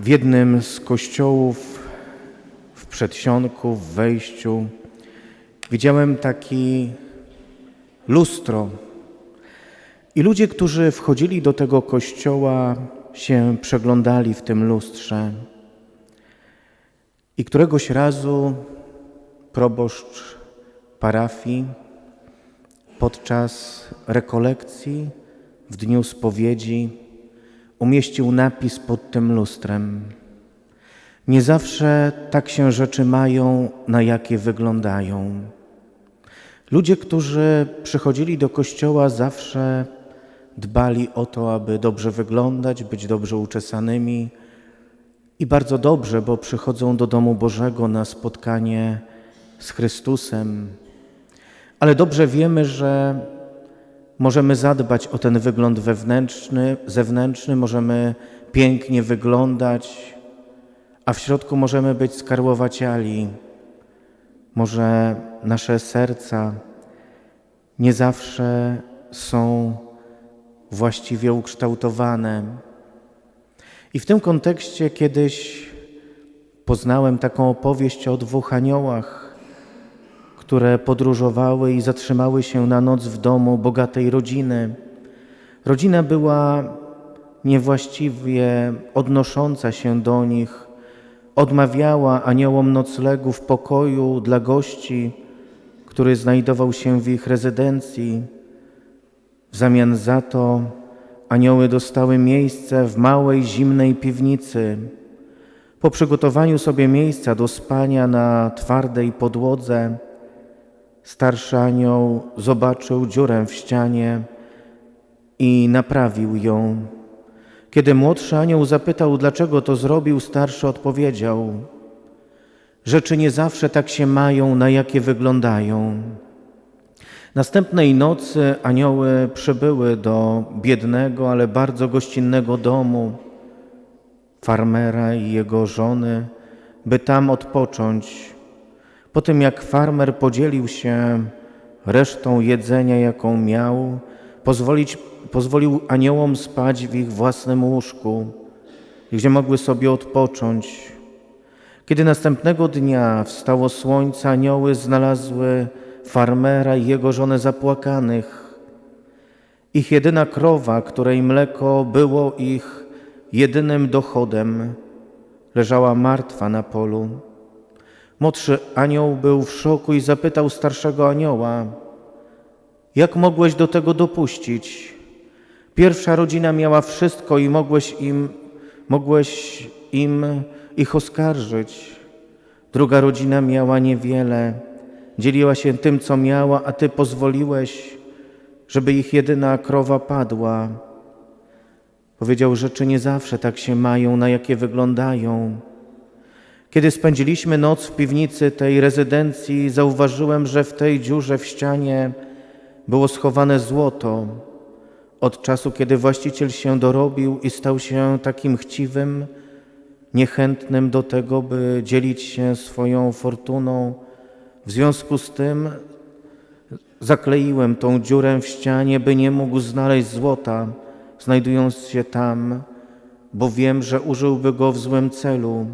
W jednym z kościołów w przedsionku, w wejściu, widziałem taki lustro. I ludzie, którzy wchodzili do tego kościoła, się przeglądali w tym lustrze. I któregoś razu proboszcz parafii podczas rekolekcji w dniu spowiedzi umieścił napis pod tym lustrem. Nie zawsze tak się rzeczy mają, na jakie wyglądają. Ludzie, którzy przychodzili do kościoła, zawsze dbali o to, aby dobrze wyglądać, być dobrze uczesanymi i bardzo dobrze, bo przychodzą do domu Bożego na spotkanie z Chrystusem. Ale dobrze wiemy, że możemy zadbać o ten wygląd wewnętrzny, zewnętrzny, możemy pięknie wyglądać, a w środku możemy być skarłowaciali. Może nasze serca nie zawsze są właściwie ukształtowane. I w tym kontekście kiedyś poznałem taką opowieść o dwóch aniołach, które podróżowały i zatrzymały się na noc w domu bogatej rodziny. Rodzina była niewłaściwie odnosząca się do nich, odmawiała aniołom noclegu w pokoju dla gości, który znajdował się w ich rezydencji. W zamian za to anioły dostały miejsce w małej, zimnej piwnicy. Po przygotowaniu sobie miejsca do spania na twardej podłodze, starszy anioł zobaczył dziurę w ścianie i naprawił ją. Kiedy młodszy anioł zapytał, dlaczego to zrobił, starszy odpowiedział: Rzeczy nie zawsze tak się mają, na jakie wyglądają. Następnej nocy anioły przybyły do biednego, ale bardzo gościnnego domu farmera i jego żony, by tam odpocząć. Po tym jak farmer podzielił się resztą jedzenia, jaką miał, pozwolić, pozwolił aniołom spać w ich własnym łóżku, gdzie mogły sobie odpocząć. Kiedy następnego dnia wstało słońce, anioły znalazły farmera i jego żonę zapłakanych. Ich jedyna krowa, której mleko było ich jedynym dochodem, leżała martwa na polu. Młodszy anioł był w szoku i zapytał starszego anioła: Jak mogłeś do tego dopuścić? Pierwsza rodzina miała wszystko i mogłeś im, mogłeś im ich oskarżyć. Druga rodzina miała niewiele, dzieliła się tym, co miała, a ty pozwoliłeś, żeby ich jedyna krowa padła. Powiedział, rzeczy nie zawsze tak się mają, na jakie wyglądają. Kiedy spędziliśmy noc w piwnicy tej rezydencji, zauważyłem, że w tej dziurze w ścianie było schowane złoto. Od czasu, kiedy właściciel się dorobił i stał się takim chciwym, niechętnym do tego, by dzielić się swoją fortuną, w związku z tym zakleiłem tą dziurę w ścianie, by nie mógł znaleźć złota, znajdując się tam, bo wiem, że użyłby go w złym celu.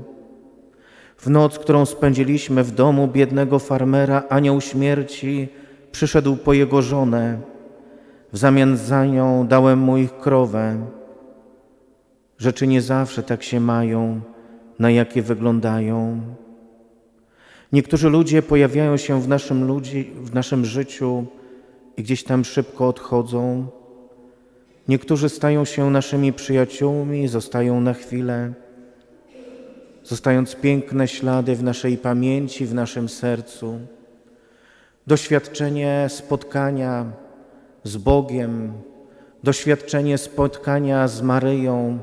W noc, którą spędziliśmy w domu biednego farmera, anioł śmierci przyszedł po jego żonę. W zamian za nią dałem mu ich krowę. Rzeczy nie zawsze tak się mają, na jakie wyglądają. Niektórzy ludzie pojawiają się w naszym, ludzi, w naszym życiu i gdzieś tam szybko odchodzą. Niektórzy stają się naszymi przyjaciółmi, zostają na chwilę, zostając piękne ślady w naszej pamięci, w naszym sercu. Doświadczenie spotkania z Bogiem, doświadczenie spotkania z Maryją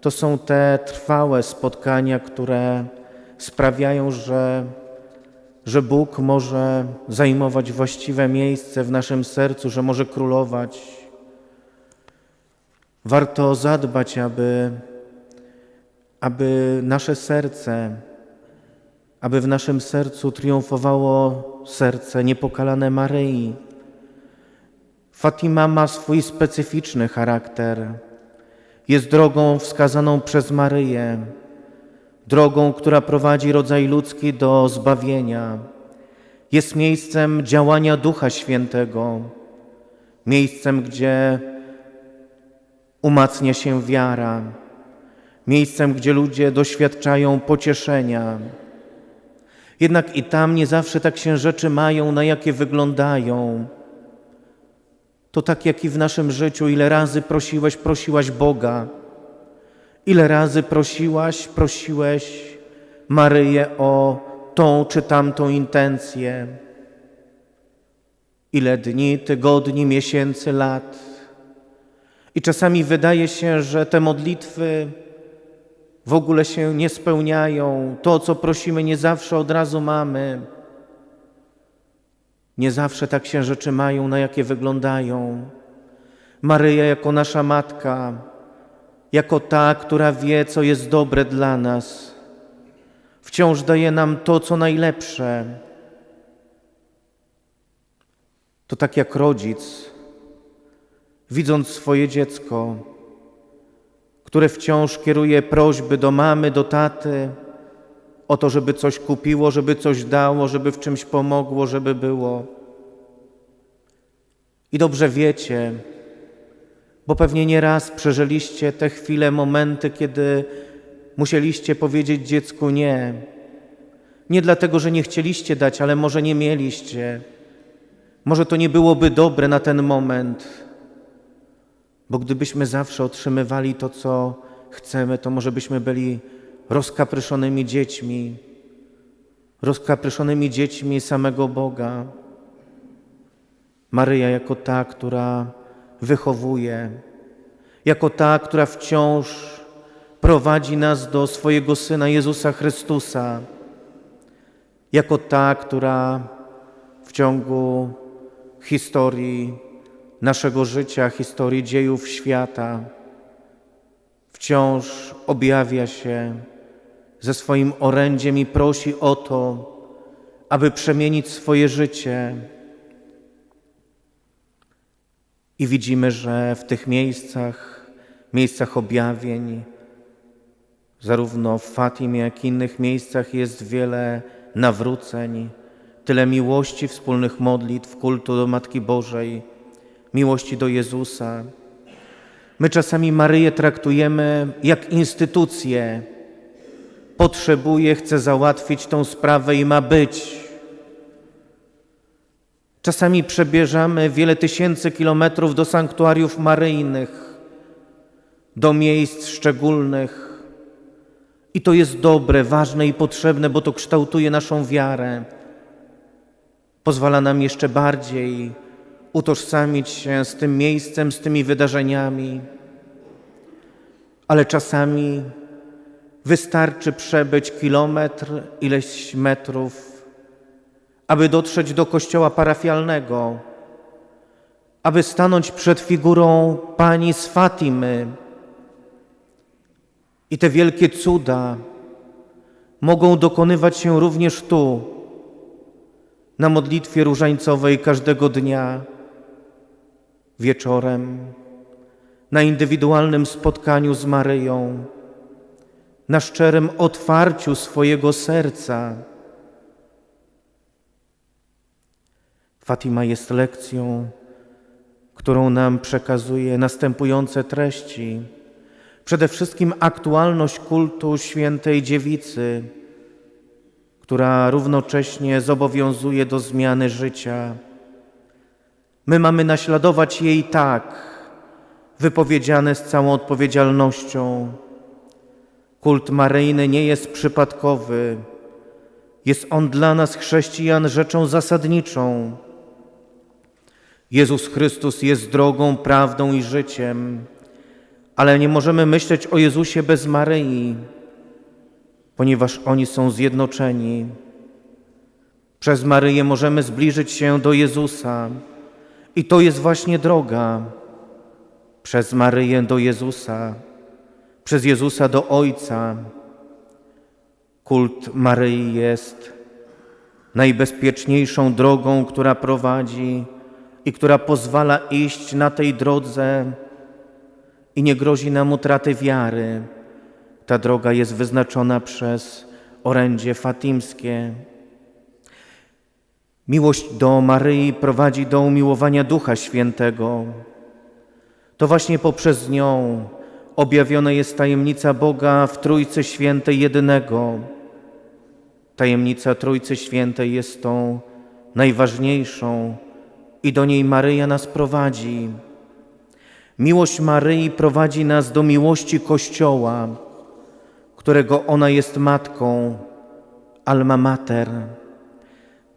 to są te trwałe spotkania, które sprawiają, że, że Bóg może zajmować właściwe miejsce w naszym sercu, że może królować. Warto zadbać, aby, aby nasze serce, aby w naszym sercu triumfowało serce niepokalane Maryi. Fatima ma swój specyficzny charakter. Jest drogą wskazaną przez Maryję. drogą, która prowadzi rodzaj ludzki do zbawienia. Jest miejscem działania Ducha Świętego, miejscem, gdzie umacnia się wiara, miejscem, gdzie ludzie doświadczają pocieszenia. Jednak i tam nie zawsze tak się rzeczy mają, na jakie wyglądają. To tak jak i w naszym życiu, ile razy prosiłeś, prosiłaś Boga, ile razy prosiłaś, prosiłeś Maryję o tą czy tamtą intencję. Ile dni, tygodni, miesięcy, lat. I czasami wydaje się, że te modlitwy w ogóle się nie spełniają. To, co prosimy, nie zawsze od razu mamy. Nie zawsze tak się rzeczy mają, na jakie wyglądają. Maryja jako nasza matka, jako ta, która wie, co jest dobre dla nas, wciąż daje nam to, co najlepsze. To tak jak rodzic, widząc swoje dziecko, które wciąż kieruje prośby do mamy, do taty o to, żeby coś kupiło, żeby coś dało, żeby w czymś pomogło, żeby było. I dobrze wiecie, bo pewnie nieraz przeżyliście te chwile, momenty, kiedy musieliście powiedzieć dziecku nie. Nie dlatego, że nie chcieliście dać, ale może nie mieliście. Może to nie byłoby dobre na ten moment. Bo gdybyśmy zawsze otrzymywali to, co chcemy, to może byśmy byli rozkapryszonymi dziećmi, rozkapryszonymi dziećmi samego Boga. Maryja jako ta, która wychowuje, jako ta, która wciąż prowadzi nas do swojego Syna Jezusa Chrystusa, jako ta, która w ciągu historii naszego życia, historii dziejów świata, wciąż objawia się ze swoim orędziem i prosi o to, aby przemienić swoje życie. I widzimy, że w tych miejscach, miejscach objawień, zarówno w Fatimie, jak i innych miejscach jest wiele nawróceń, tyle miłości, wspólnych modlitw, kultu do Matki Bożej, miłości do Jezusa. My czasami Maryję traktujemy jak instytucję. Potrzebuje, chce załatwić tą sprawę i ma być. Czasami przebierzamy wiele tysięcy kilometrów do sanktuariów maryjnych, do miejsc szczególnych. I to jest dobre, ważne i potrzebne, bo to kształtuje naszą wiarę. Pozwala nam jeszcze bardziej utożsamić się z tym miejscem, z tymi wydarzeniami. Ale czasami wystarczy przebyć kilometr, ileś metrów, aby dotrzeć do kościoła parafialnego, aby stanąć przed figurą Pani z Fatimy. I te wielkie cuda mogą dokonywać się również tu, na modlitwie różańcowej każdego dnia, wieczorem, na indywidualnym spotkaniu z Maryją, na szczerym otwarciu swojego serca. Fatima jest lekcją, którą nam przekazuje następujące treści. Przede wszystkim aktualność kultu świętej dziewicy, która równocześnie zobowiązuje do zmiany życia. My mamy naśladować jej tak, wypowiedziane z całą odpowiedzialnością. Kult maryjny nie jest przypadkowy. Jest on dla nas, chrześcijan, rzeczą zasadniczą. Jezus Chrystus jest drogą, prawdą i życiem, ale nie możemy myśleć o Jezusie bez Maryi, ponieważ oni są zjednoczeni. Przez Maryję możemy zbliżyć się do Jezusa i to jest właśnie droga przez Maryję do Jezusa, przez Jezusa do Ojca. Kult Maryi jest najbezpieczniejszą drogą, która prowadzi i która pozwala iść na tej drodze i nie grozi nam utraty wiary. Ta droga jest wyznaczona przez orędzie fatimskie. Miłość do Maryi prowadzi do umiłowania Ducha Świętego. To właśnie poprzez nią objawiona jest tajemnica Boga w Trójcy Świętej jedynego. Tajemnica Trójcy Świętej jest tą najważniejszą i do niej Maryja nas prowadzi. Miłość Maryi prowadzi nas do miłości Kościoła, którego ona jest matką, alma mater,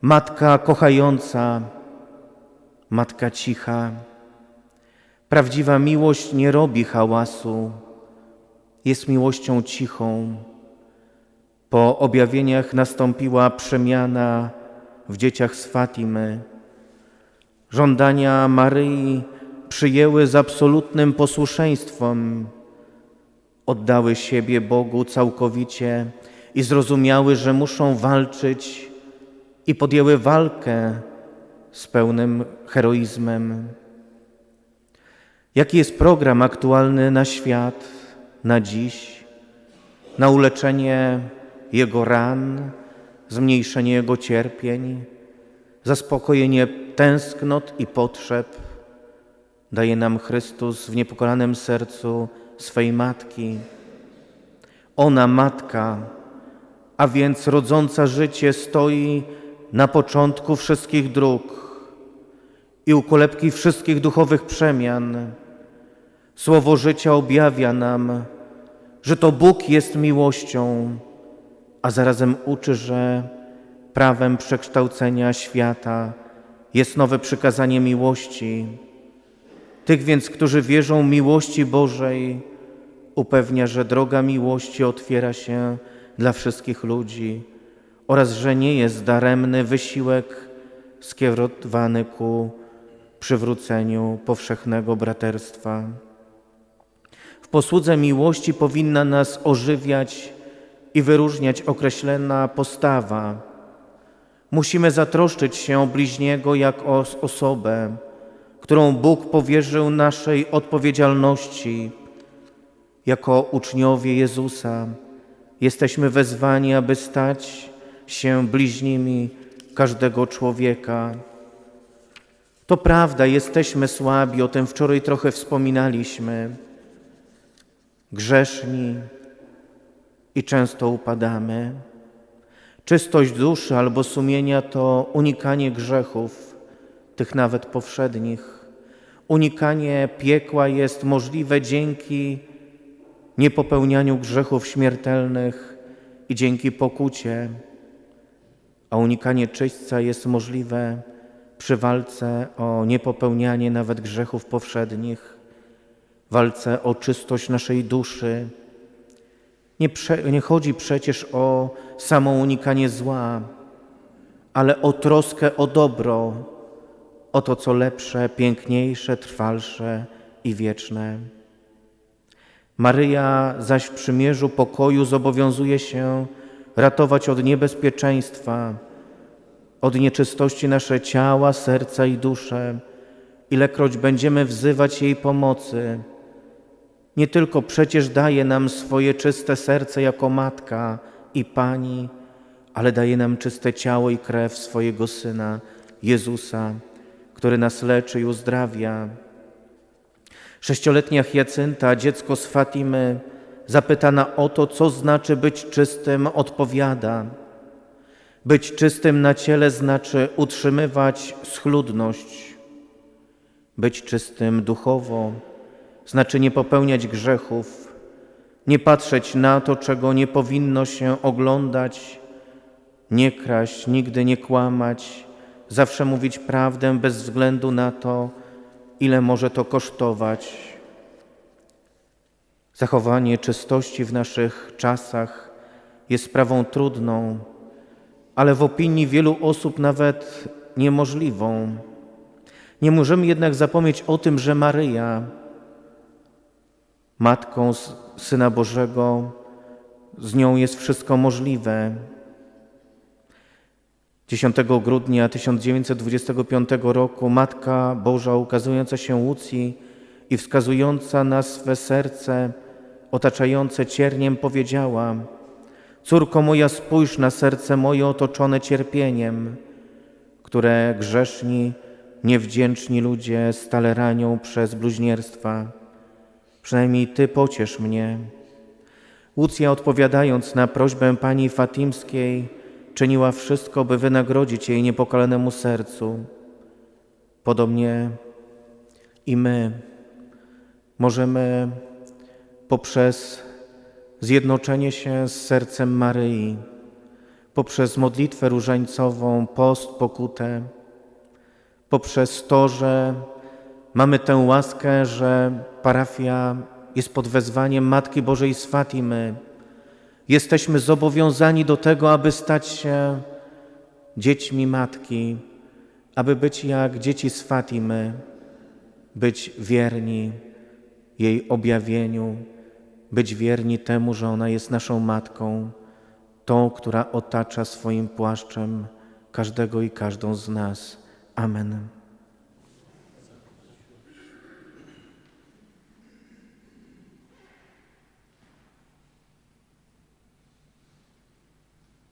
matka kochająca, matka cicha. Prawdziwa miłość nie robi hałasu, jest miłością cichą. Po objawieniach nastąpiła przemiana w dzieciach z Fatimy. Żądania Maryi przyjęły z absolutnym posłuszeństwem, oddały siebie Bogu całkowicie i zrozumiały, że muszą walczyć i podjęły walkę z pełnym heroizmem. Jaki jest program aktualny na świat, na dziś, na uleczenie jego ran, zmniejszenie jego cierpień, zaspokojenie tęsknot i potrzeb daje nam Chrystus w niepokolanym sercu swej matki. Ona, matka, a więc rodząca życie, stoi na początku wszystkich dróg i u kolebki wszystkich duchowych przemian. Słowo życia objawia nam, że to Bóg jest miłością, a zarazem uczy, że prawem przekształcenia świata jest nowe przykazanie miłości. Tych więc, którzy wierzą miłości Bożej, upewnia, że droga miłości otwiera się dla wszystkich ludzi oraz że nie jest daremny wysiłek skierowany ku przywróceniu powszechnego braterstwa. W posłudze miłości powinna nas ożywiać i wyróżniać określona postawa. Musimy zatroszczyć się o bliźniego jak o osobę, którą Bóg powierzył naszej odpowiedzialności. Jako uczniowie Jezusa jesteśmy wezwani, aby stać się bliźnimi każdego człowieka. To prawda, jesteśmy słabi, o tym wczoraj trochę wspominaliśmy, grzeszni i często upadamy. Czystość duszy albo sumienia to unikanie grzechów, tych nawet powszednich. Unikanie piekła jest możliwe dzięki niepopełnianiu grzechów śmiertelnych i dzięki pokucie, a unikanie czyśćca jest możliwe przy walce o niepopełnianie nawet grzechów powszednich, walce o czystość naszej duszy. Nie, prze, nie chodzi przecież o samo unikanie zła, ale o troskę o dobro, o to, co lepsze, piękniejsze, trwalsze i wieczne. Maryja zaś w przymierzu pokoju zobowiązuje się ratować od niebezpieczeństwa, od nieczystości nasze ciała, serca i dusze, ilekroć będziemy wzywać jej pomocy. Nie tylko przecież daje nam swoje czyste serce jako matka i pani, ale daje nam czyste ciało i krew swojego Syna, Jezusa, który nas leczy i uzdrawia. Sześcioletnia Hiacynta, dziecko z Fatimy, zapytana o to, co znaczy być czystym, odpowiada. Być czystym na ciele znaczy utrzymywać schludność. Być czystym duchowo znaczy nie popełniać grzechów, nie patrzeć na to, czego nie powinno się oglądać, nie kraść, nigdy nie kłamać, zawsze mówić prawdę bez względu na to, ile może to kosztować. Zachowanie czystości w naszych czasach jest sprawą trudną, ale w opinii wielu osób nawet niemożliwą. Nie możemy jednak zapomnieć o tym, że Maryja, Matką Syna Bożego, z nią jest wszystko możliwe. 10 grudnia 1925 roku Matka Boża ukazująca się Łucji i wskazująca na swe serce otaczające cierniem, powiedziała: Córko moja, spójrz na serce moje otoczone cierpieniem, które grzeszni, niewdzięczni ludzie stale ranią przez bluźnierstwa. Przynajmniej Ty pociesz mnie. Łucja odpowiadając na prośbę pani Fatimskiej, czyniła wszystko, by wynagrodzić jej niepokalanemu sercu. Podobnie i my możemy poprzez zjednoczenie się z sercem Maryi, poprzez modlitwę różańcową, post, pokutę, poprzez to, że mamy tę łaskę, że parafia jest pod wezwaniem Matki Bożej z Fatimy. Jesteśmy zobowiązani do tego, aby stać się dziećmi Matki, aby być jak dzieci z Fatimy, być wierni jej objawieniu, być wierni temu, że ona jest naszą Matką, tą, która otacza swoim płaszczem każdego i każdą z nas. Amen.